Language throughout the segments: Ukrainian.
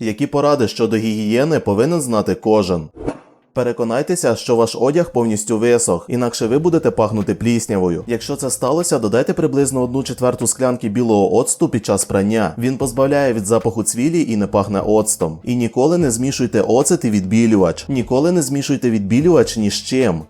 Які поради щодо гігієни повинен знати кожен. Переконайтеся, що ваш одяг повністю висох, інакше ви будете пахнути пліснявою. Якщо це сталося, додайте приблизно одну четверту склянки білого оцту під час прання. Він позбавляє від запаху цвілі і не пахне оцтом. І ніколи не змішуйте оцет і відбілювач. Ніколи не змішуйте відбілювач ні з чим.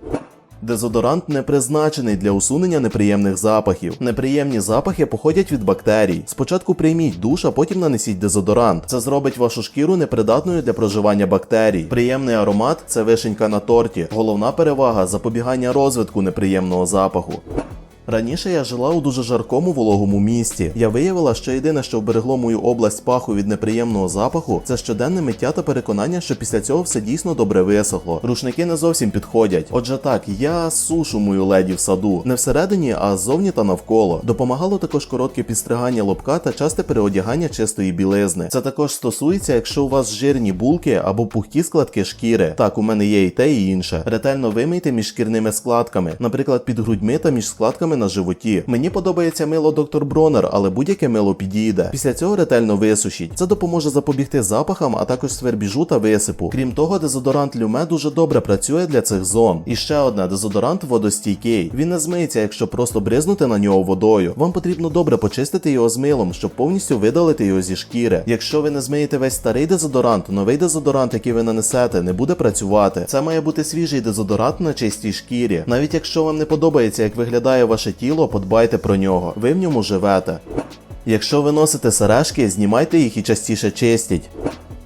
Дезодорант не призначений для усунення неприємних запахів. Неприємні запахи походять від бактерій. Спочатку прийміть душ, а потім нанесіть дезодорант. Це зробить вашу шкіру непридатною для проживання бактерій. Приємний аромат це вишенька на торті. Головна перевага запобігання розвитку неприємного запаху. Раніше я жила у дуже жаркому вологому місті. Я виявила, що єдине, що вберегло мою область паху від неприємного запаху, це щоденне миття та переконання, що після цього все дійсно добре висохло. Рушники не зовсім підходять. Отже, так, я сушу мою леді в саду, не всередині, а ззовні та навколо. Допомагало також коротке підстригання лобка та часте переодягання чистої білизни. Це також стосується, якщо у вас жирні булки або пухкі складки шкіри. Так, у мене є і те, і інше. Ретельно вимийте між шкірними складками, наприклад, під грудьми та між складками на животі. Мені подобається мило доктор Бронер, але будь-яке мило підійде. Після цього ретельно висушіть. Це допоможе запобігти запахам, а також свербіжу та висипу. Крім того, дезодорант люме дуже добре працює для цих зон. І ще одне дезодорант водостійкий. Він не змиється, якщо просто бризнути на нього водою. Вам потрібно добре почистити його з милом, щоб повністю видалити його зі шкіри. Якщо ви не змиєте весь старий дезодорант, новий дезодорант, який ви нанесете, не буде працювати. Це має бути свіжий дезодорант на чистій шкірі. Навіть якщо вам не подобається, як виглядає ваше тіло, подбайте про нього. Ви в ньому живете. Якщо ви носите сережки, знімайте їх і частіше чистіть.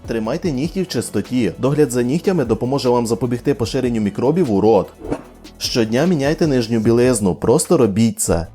Тримайте нігті в чистоті. Догляд за нігтями допоможе вам запобігти поширенню мікробів у рот. Щодня міняйте нижню білизну, просто робіть це.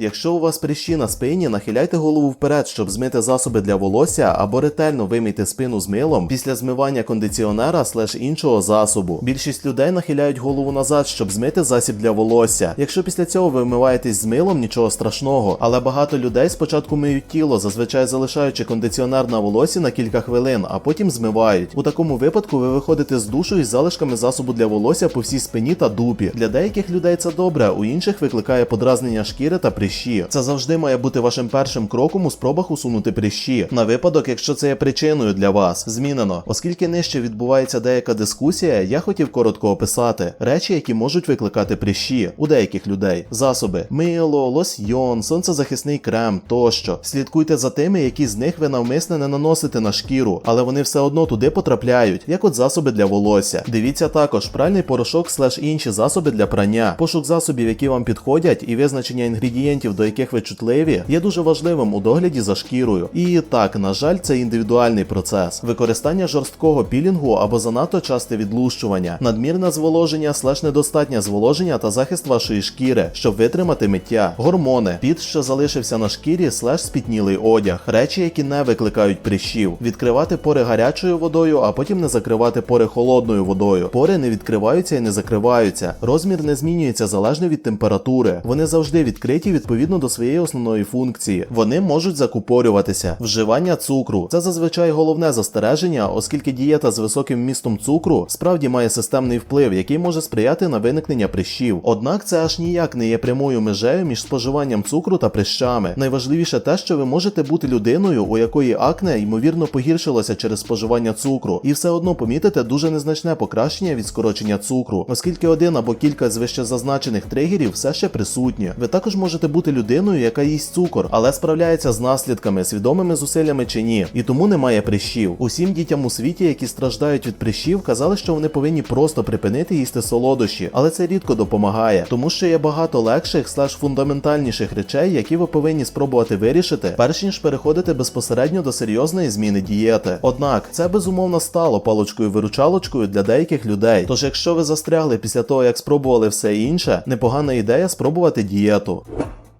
Якщо у вас прищі на спині, нахиляйте голову вперед, щоб змити засоби для волосся, або ретельно вимийте спину з милом після змивання кондиціонера слеш іншого засобу. Більшість людей нахиляють голову назад, щоб змити засіб для волосся. Якщо після цього ви вмиваєтесь з милом, нічого страшного. Але багато людей спочатку миють тіло, зазвичай залишаючи кондиціонер на волосі на кілька хвилин, а потім змивають. У такому випадку ви виходите з душу із залишками засобу для волосся по всій спині та дупі. Для деяких людей це добре, у інших викликає подразнення шкіри та прищі. Це завжди має бути вашим першим кроком у спробах усунути прищі, на випадок, якщо це є причиною для вас. Змінено. Оскільки нижче відбувається деяка дискусія, я хотів коротко описати речі, які можуть викликати прищі у деяких людей. Засоби: мило, лосьйон, сонцезахисний крем тощо. Слідкуйте за тими, які з них ви навмисне не наносите на шкіру, але вони все одно туди потрапляють, як от засоби для волосся. Дивіться також пральний порошок слеш інші засоби для прання, пошук засобів, які вам підходять, і визначення інгредієнтів, до яких ви чутливі, є дуже важливим у догляді за шкірою. І так, на жаль, це індивідуальний процес. Використання жорсткого пілінгу або занадто часте відлущування, надмірне зволоження, слеш недостатнє зволоження та захист вашої шкіри, щоб витримати миття, гормони, під, що залишився на шкірі, слеш спітнілий одяг, речі, які не викликають прищів, відкривати пори гарячою водою, а потім не закривати пори холодною водою. Пори не відкриваються і не закриваються. Розмір не змінюється залежно від температури. Вони завжди відкриті відповідно до своєї основної функції. Вони можуть закупорюватися. Вживання цукру це зазвичай головне застереження, оскільки дієта з високим вмістом цукру справді має системний вплив, який може сприяти на виникнення прищів. Однак це аж ніяк не є прямою межею між споживанням цукру та прищами. Найважливіше те, що ви можете бути людиною, у якої акне ймовірно погіршилося через споживання цукру, і все одно помітите дуже незначне покращення від скорочення цукру, оскільки один або кілька з вище зазначених тригерів все ще присутні. Ви також можете бути людиною, яка їсть цукор, але справляється з наслідками, свідомими зусиллями чи ні, і тому немає прищів. Усім дітям у світі, які страждають від прищів, казали, що вони повинні просто припинити їсти солодощі, але це рідко допомагає, тому що є багато легших слеш фундаментальніших речей, які ви повинні спробувати вирішити, перш ніж переходити безпосередньо до серйозної зміни дієти. Однак це безумовно стало паличкою-виручалочкою для деяких людей. Тож, якщо ви застрягли після того, як спробували все інше, непогана ідея спробувати дієту.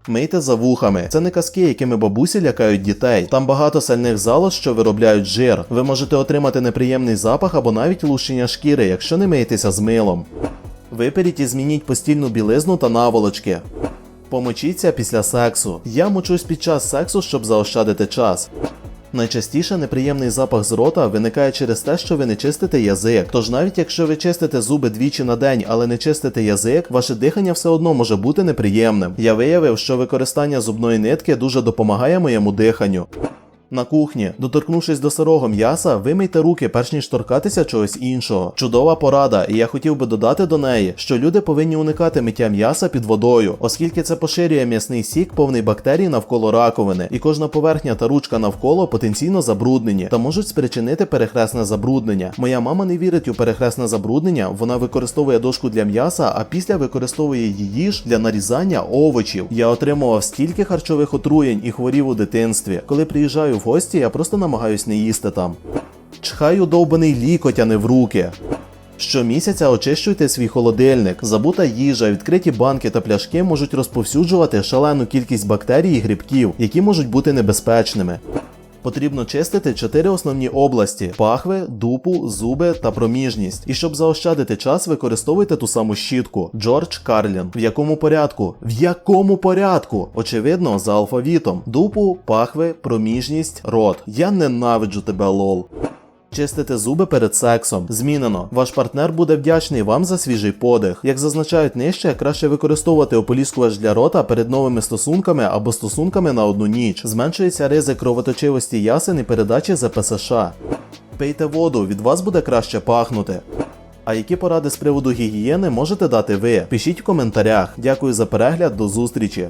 Мийте за вухами. Це не казки, якими бабусі лякають дітей. Там багато сальних залоз, що виробляють жир. Ви можете отримати неприємний запах або навіть лущення шкіри, якщо не миєтеся з милом. Виперіть і змініть постільну білизну та наволочки. Помочіться після сексу. Я мочусь під час сексу, щоб заощадити час. Найчастіше неприємний запах з рота виникає через те, що ви не чистите язик. Тож навіть якщо ви чистите зуби двічі на день, але не чистите язик, ваше дихання все одно може бути неприємним. Я виявив, що використання зубної нитки дуже допомагає моєму диханню. На кухні, доторкнувшись до сирого м'яса, вимийте руки, перш ніж торкатися чогось іншого. Чудова порада, і я хотів би додати до неї, що люди повинні уникати миття м'яса під водою, оскільки це поширює м'ясний сік, повний бактерій навколо раковини, і кожна поверхня та ручка навколо потенційно забруднені та можуть спричинити перехресне забруднення. Моя мама не вірить у перехресне забруднення, вона використовує дошку для м'яса, а після використовує її ж для нарізання овочів. Я отримував стільки харчових отруєнь і хворів у дитинстві. Коли приїжджаю в гості, я просто намагаюсь не їсти там. Чхаю довбаний лікоть, а не в руки. Щомісяця очищуйте свій холодильник. Забута їжа, відкриті банки та пляшки можуть розповсюджувати шалену кількість бактерій і грибків, які можуть бути небезпечними. Потрібно чистити чотири основні області: пахви, дупу, зуби та проміжність. І щоб заощадити час, використовуйте ту саму щітку. Джордж Карлін. В якому порядку? В якому порядку? Очевидно, за алфавітом: дупу, пахви, проміжність, рот. Я ненавиджу тебе, лол. Чистити зуби перед сексом. Змінено. Ваш партнер буде вдячний вам за свіжий подих. Як зазначають нижче, краще використовувати ополіскувач для рота перед новими стосунками або стосунками на одну ніч. Зменшується ризик кровоточивості ясен і передачі ЗПСШ. Пийте воду, від вас буде краще пахнути. А які поради з приводу гігієни можете дати ви? Пишіть в коментарях. Дякую за перегляд, до зустрічі.